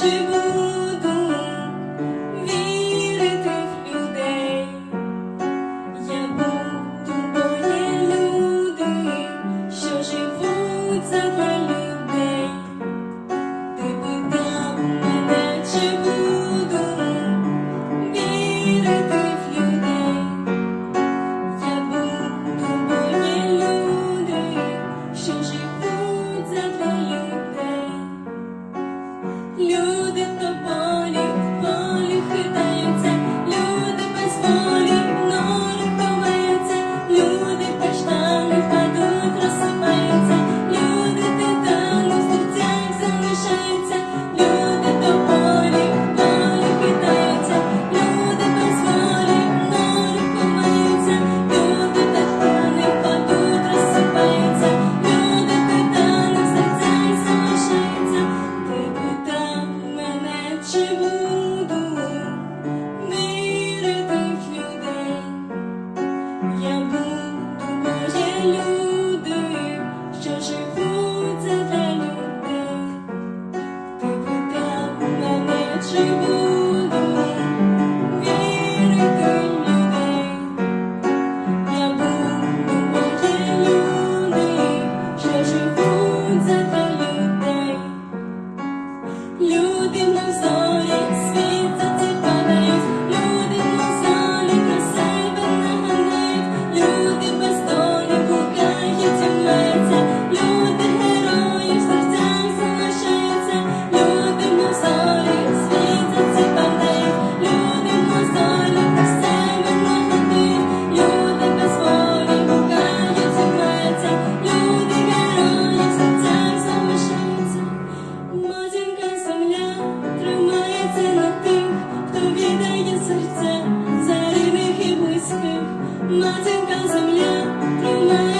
tu You. Чи буду мирити в людей? Я буду Боже люди, що живуть задля людей. Ти питав мене, чи буду земля тримає.